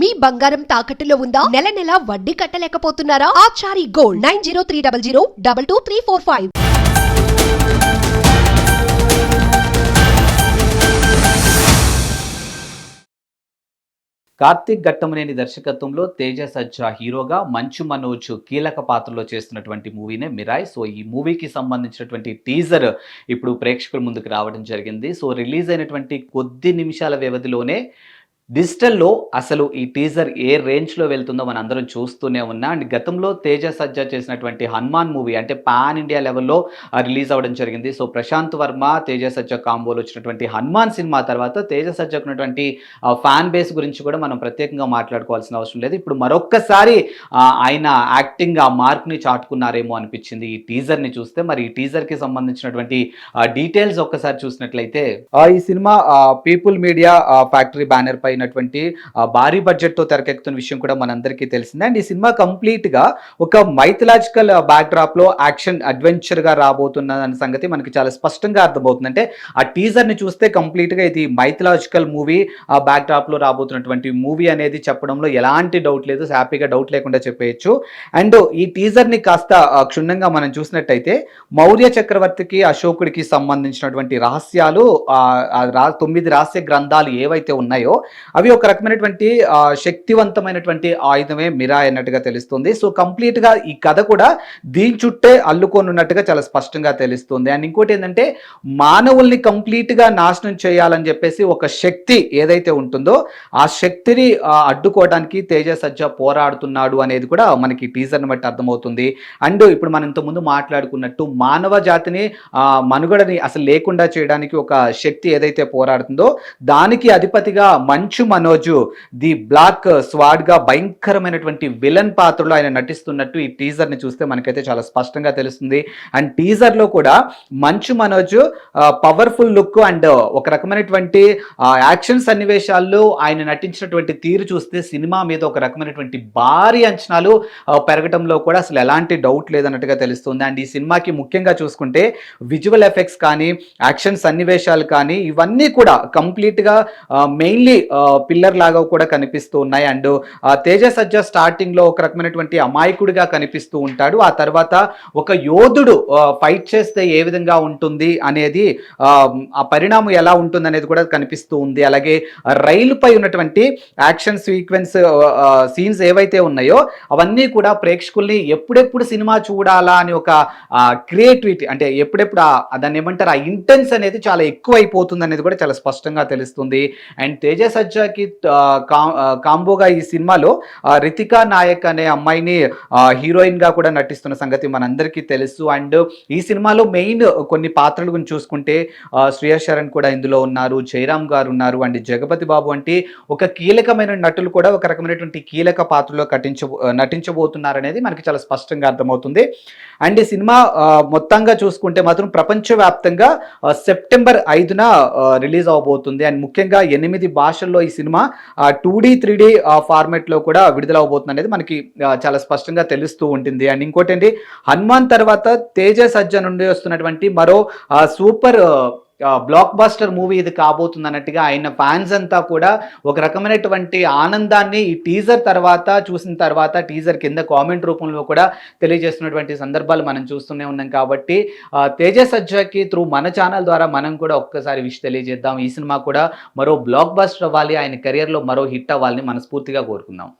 మీ బంగారం తాకట్టులో ఉందా? నెల నెల వడ్డీ కట్టలేకపోతున్నారా? Achari gold nine zero three double zero double two three four five. Karthik Ghattamaneni దర్శకత్వంలో తేజ సజ్జా హీరోగా మంచు మనోజ్ కీలక పాత్రలో చేస్తున్నటువంటి మూవీనే మిరాయ్. సో ఈ మూవీకి సంబంధించినటువంటి టీజర్ ఇప్పుడు ప్రేక్షకుల ముందుకు రావడం జరిగింది. సో రిలీజ్ అయినటువంటి కొద్ది నిమిషాల వ్యవధిలోనే డిజిటల్లో అసలు ఈ టీజర్ ఏ రేంజ్లో వెళ్తుందో మన అందరం చూస్తూనే ఉన్నా. అండ్ గతంలో తేజ సజ్జా చేసినటువంటి హనుమాన్ మూవీ అంటే పాన్ ఇండియా లెవెల్లో రిలీజ్ అవ్వడం జరిగింది. సో ప్రశాంత్ వర్మ తేజ సజ్జా కాంబోలో వచ్చినటువంటి హనుమాన్ సినిమా తర్వాత తేజ సజ్జాకు ఉన్నటువంటి ఫ్యాన్ బేస్ గురించి కూడా మనం ప్రత్యేకంగా మాట్లాడుకోవాల్సిన అవసరం లేదు. ఇప్పుడు మరొక్కసారి ఆయన యాక్టింగ్ ఆ మార్క్ని చాటుకున్నారేమో అనిపించింది ఈ టీజర్ని చూస్తే. మరి ఈ టీజర్కి సంబంధించినటువంటి డీటెయిల్స్ ఒక్కసారి చూసినట్లయితే ఈ cinema people media factory banner పై అయినటువంటి భారీ బడ్జెట్తో తెరకెక్కుతున్న విషయం కూడా మనందరికీ తెలిసిందే. అండ్ ఈ సినిమా కంప్లీట్గా ఒక మైథలాజికల్ బ్యాక్డ్రాప్లో యాక్షన్ అడ్వెంచర్గా రాబోతున్న అనే సంగతి మనకి చాలా స్పష్టంగా అర్థమవుతుంది అంటే ఆ టీజర్ని చూస్తే కంప్లీట్గా ఇది మైథలాజికల్ మూవీ ఆ బ్యాక్డ్రాప్లో రాబోతున్నటువంటి మూవీ అనేది చెప్పడంలో ఎలాంటి డౌట్ లేదు హ్యాపీగా డౌట్ లేకుండా చెప్పేయచ్చు. అండ్ ఈ టీజర్ని కాస్త క్షుణ్ణంగా మనం చూసినట్టయితే మౌర్య చక్రవర్తికి అశోకుడికి సంబంధించినటువంటి రహస్యాలు తొమ్మిది రహస్య గ్రంథాలు ఏవైతే ఉన్నాయో అవి ఒక రకమైనటువంటి శక్తివంతమైనటువంటి ఆయుధమే మిరా అన్నట్టుగా తెలుస్తుంది. సో కంప్లీట్గా ఈ కథ కూడా దీని చుట్టే అల్లుకొని ఉన్నట్టుగా చాలా స్పష్టంగా తెలుస్తుంది. అండ్ ఇంకోటి ఏంటంటే మానవుల్ని కంప్లీట్గా నాశనం చేయాలని చెప్పేసి ఒక శక్తి ఏదైతే ఉంటుందో ఆ శక్తిని అడ్డుకోవడానికి తేజ సజ్జ పోరాడుతున్నాడు అనేది కూడా మనకి టీజర్ని బట్టి అర్థమవుతుంది. అండ్ ఇప్పుడు మనం ఇంతకుముందు మాట్లాడుకున్నట్టు మానవ జాతిని మనుగడని అసలు లేకుండా చేయడానికి ఒక శక్తి ఏదైతే పోరాడుతుందో దానికి అధిపతిగా మంచు మనోజు ది బ్లాక్ స్వాడ్గా భయంకరమైనటువంటి విలన్ పాత్రలో ఆయన నటిస్తున్నట్టు ఈ టీజర్ని చూస్తే మనకైతే చాలా స్పష్టంగా తెలుస్తుంది. అండ్ టీజర్లో కూడా Manchu Manoj powerful look and ఒక రకమైనటువంటి యాక్షన్ సన్నివేశాల్లో ఆయన నటించినటువంటి తీరు చూస్తే సినిమా మీద ఒక రకమైనటువంటి భారీ అంచనాలు పెరగడంలో కూడా అసలు ఎలాంటి డౌట్ లేదన్నట్టుగా తెలుస్తుంది. అండ్ ఈ సినిమాకి ముఖ్యంగా చూసుకుంటే విజువల్ ఎఫెక్ట్స్ కానీ యాక్షన్ సన్నివేశాలు కానీ ఇవన్నీ కూడా కంప్లీట్గా మెయిన్లీ పిల్లర్ లాగా కూడా కనిపిస్తూ ఉన్నాయి. అండ్ తేజ సజ్జ స్టార్టింగ్లో ఒక రకమైనటువంటి అమాయకుడిగా కనిపిస్తూ ఉంటాడు. ఆ తర్వాత ఒక యోధుడు ఫైట్ చేస్తే ఏ విధంగా ఉంటుంది అనేది ఆ, పరిణామం ఎలా ఉంటుంది అనేది కూడా కనిపిస్తూ ఉంది. అలాగే రైలుపై ఉన్నటువంటి యాక్షన్ సీక్వెన్స్ సీన్స్ ఏవైతే ఉన్నాయో అవన్నీ కూడా ప్రేక్షకుల్ని ఎప్పుడెప్పుడు సినిమా చూడాలా అని ఒక క్రియేటివిటీ అంటే ఎప్పుడెప్పుడు దాన్ని ఏమంటారు ఆ ఇంటెన్స్ అనేది చాలా ఎక్కువ అయిపోతుంది అనేది కూడా చాలా స్పష్టంగా తెలుస్తుంది. అండ్ తేజ సజ్జ కా- కాంబోగా ఈ సినిమాలో రితికా నాయక్ అనే అమ్మాయిని హీరోయిన్గా కూడా నటిస్తున్న సంగతి మనందరికీ తెలుసు. అండ్ ఈ సినిమాలో మెయిన్ కొన్ని పాత్రలు గురించి చూసుకుంటే శ్రేయ శరణ్ కూడా ఇందులో ఉన్నారు జయరామ్ గారు ఉన్నారు అండ్ జగపతి బాబు అంటే ఒక కీలకమైన నటులు కూడా ఒక రకమైనటువంటి కీలక పాత్రలో కటించ నటించబోతున్నారు అనేది మనకి చాలా స్పష్టంగా అర్థమవుతుంది. అండ్ ఈ సినిమా మొత్తంగా చూసుకుంటే మాత్రం ప్రపంచవ్యాప్తంగా సెప్టెంబర్ ఐదున రిలీజ్ అవబోతుంది. అండ్ ముఖ్యంగా ఎనిమిది భాషల్లో ఈ cinema two D three D ఫార్మాట్లో కూడా విడుదల అవబోతుంది అనేది మనకి చాలా స్పష్టంగా తెలుస్తూ ఉంటుంది. అండ్ ఇంకోటి ఏంటి హనుమాన్ తర్వాత తేజ సజ్జ నుండి వస్తున్నటువంటి మరో సూపర్ బ్లాక్ బాస్టర్ మూవీ ఇది కాబోతుంది అన్నట్టుగా ఆయన ఫ్యాన్స్ అంతా కూడా ఒక రకమైనటువంటి ఆనందాన్ని ఈ టీజర్ తర్వాత చూసిన తర్వాత టీజర్ కింద కామెంట్ రూపంలో కూడా తెలియజేస్తున్నటువంటి సందర్భాలు మనం చూస్తూనే ఉన్నాం కాబట్టి తేజస్ తేజ సజ్జాకి త్రూ మన ఛానల్ ద్వారా మనం కూడా ఒక్కసారి విష్ తెలియజేద్దాం. ఈ సినిమా కూడా మరో బ్లాక్ బాస్టర్ అవ్వాలి ఆయన కెరియర్లో మరో హిట్ అవ్వాలని మనస్ఫూర్తిగా కోరుకుందాం.